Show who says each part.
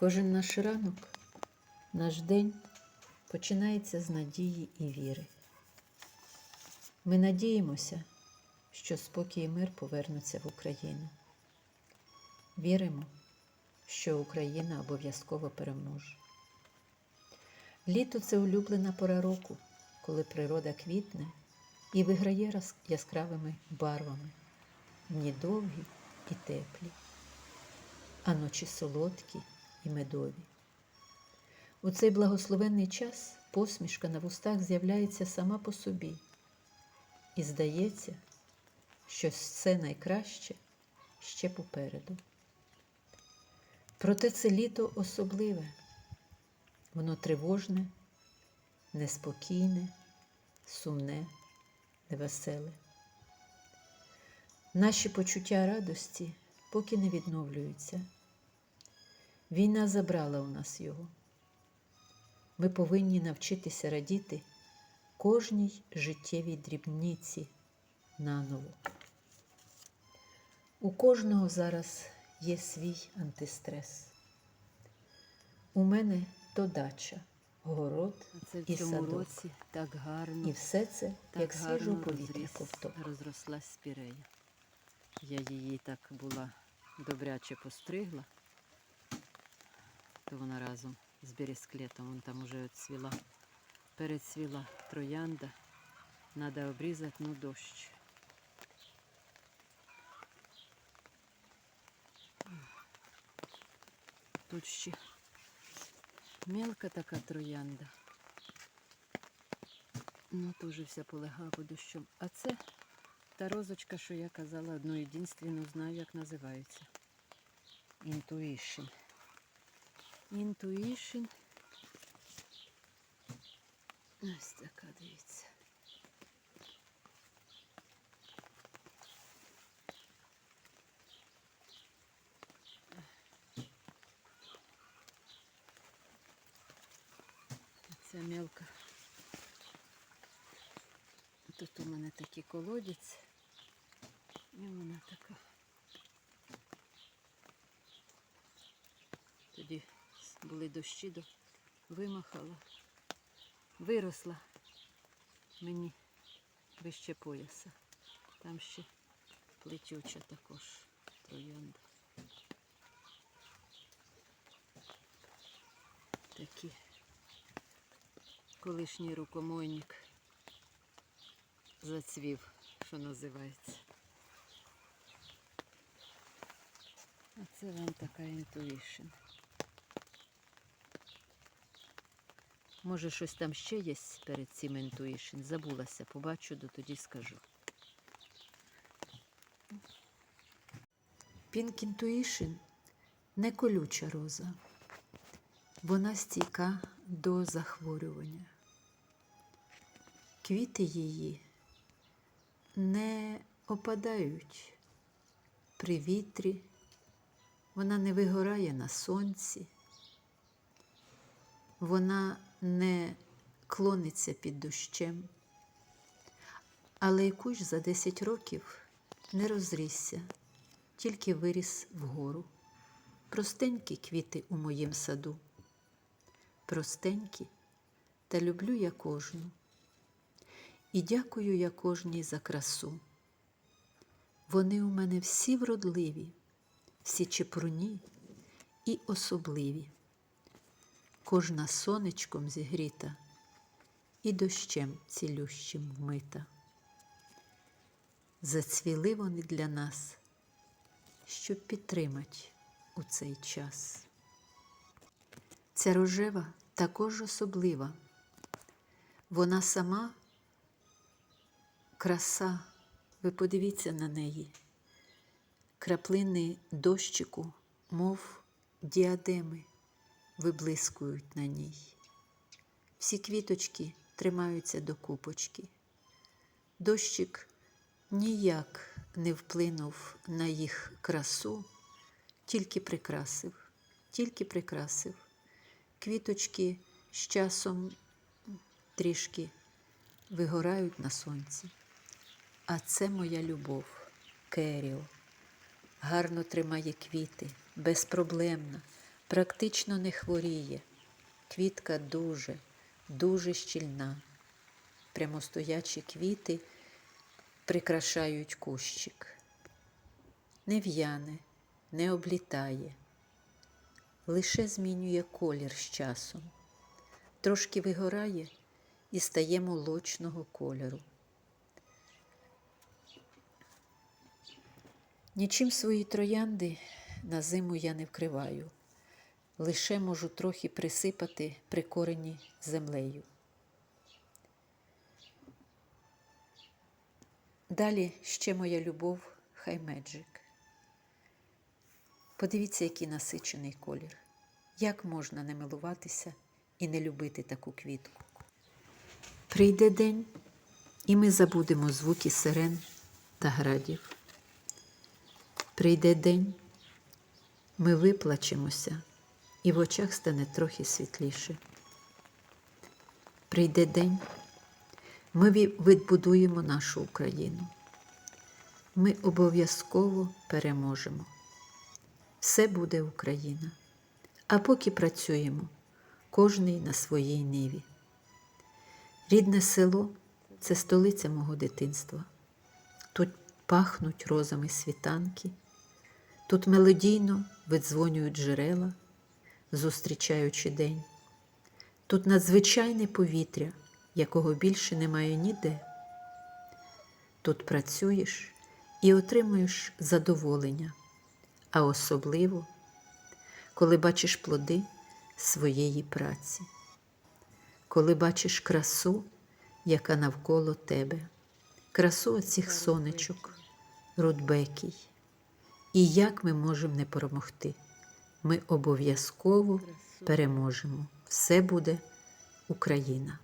Speaker 1: Кожен наш ранок, наш день починається з надії і віри. Ми надіємося, що спокій і мир повернуться в Україну. Віримо, що Україна обов'язково переможе. Літо це улюблена пора року, коли природа квітне і виграє яскравими барвами, дні довгі і теплі, а ночі солодкі і медові. У цей благословенний час посмішка на вустах з'являється сама по собі, і здається, що все найкраще ще попереду. Проте це літо особливе, воно тривожне, неспокійне, сумне, невеселе. Наші почуття радості поки не відновлюються. Війна забрала у нас його. Ми повинні навчитися радіти кожній життєвій дрібниці наново. У кожного зараз є свій антистрес. У мене то дача, город
Speaker 2: Це в
Speaker 1: і
Speaker 2: цьому
Speaker 1: садок.
Speaker 2: році так гарно,
Speaker 1: І все це
Speaker 2: так
Speaker 1: як
Speaker 2: гарно
Speaker 1: повітря ковток.
Speaker 2: розрослась спірея. Я її так була добряче постригла, то вона разом з бересклетом, вон там уже цвіла, перецвіла троянда. Надо обрізати, ну дощ. Тут ще мелка така троянда. Ну, теж вся полегла дощом. А це та розочка, що я казала, одну єдинственну знаю, як називається. Intuition. Intuition. Ось така, дивіться. Ця мелка. Тут у мене такий колодязь. І вона така. Тоді були дощі, до вимахала, виросла мені вище пояса. Там ще плетюча також троянда. Такі колишній рукомойник зацвів, що називається. А це вам така інтуїшн. Може, щось там ще є перед цим інтуїшн. Забулася, побачу, то тоді скажу.
Speaker 1: Pink Intuition не колюча роза. Вона стійка до захворювання. Квіти її не опадають при вітрі, вона не вигорає на сонці, вона не клониться під дощем, але кущ за 10 років не розрісся, тільки виріс вгору. Простенькі квіти у моїм саду. Простенькі, та люблю я кожну. І дякую я кожній за красу. Вони у мене всі вродливі, всі чепруні і особливі. Кожна сонечком зігріта і дощем цілющим вмита. Зацвіли вони для нас, щоб підтримати у цей час. Ця рожева також особлива. Вона сама краса, ви подивіться на неї. Краплини дощику, мов діадеми, виблискують на ній. Всі квіточки тримаються до купочки. Дощик ніяк не вплинув на їх красу, тільки прикрасив, тільки прикрасив. Квіточки з часом трішки вигорають на сонці. А це моя любов, Керіо. Гарно тримає квіти, безпроблемна, практично не хворіє. Квітка дуже, дуже щільна. Прямостоячі квіти прикрашають кущик. Не в'яне, не облітає, лише змінює колір з часом. Трошки вигорає і стає молочного кольору. Нічим свої троянди на зиму я не вкриваю, лише можу трохи присипати прикорені землею. Далі ще моя любов хаймеджик. Подивіться, який насичений колір. Як можна не милуватися і не любити таку квітку? Прийде день, і ми забудемо звуки сирен та градів. Прийде день, ми виплачемося, і в очах стане трохи світліше. Прийде день, ми відбудуємо нашу Україну. Ми обов'язково переможемо. Все буде Україна. А поки працюємо, кожний на своїй ниві. Рідне село це столиця мого дитинства. Тут пахнуть розами світанки, тут мелодійно видзвонюють джерела, зустрічаючи день. Тут надзвичайне повітря, якого більше немає ніде. Тут працюєш і отримуєш задоволення, а особливо, коли бачиш плоди своєї праці, коли бачиш красу, яка навколо тебе, красу оцих сонечок, рудбекій. І як ми можемо не перемогти? Ми обов'язково переможемо. Все буде Україна.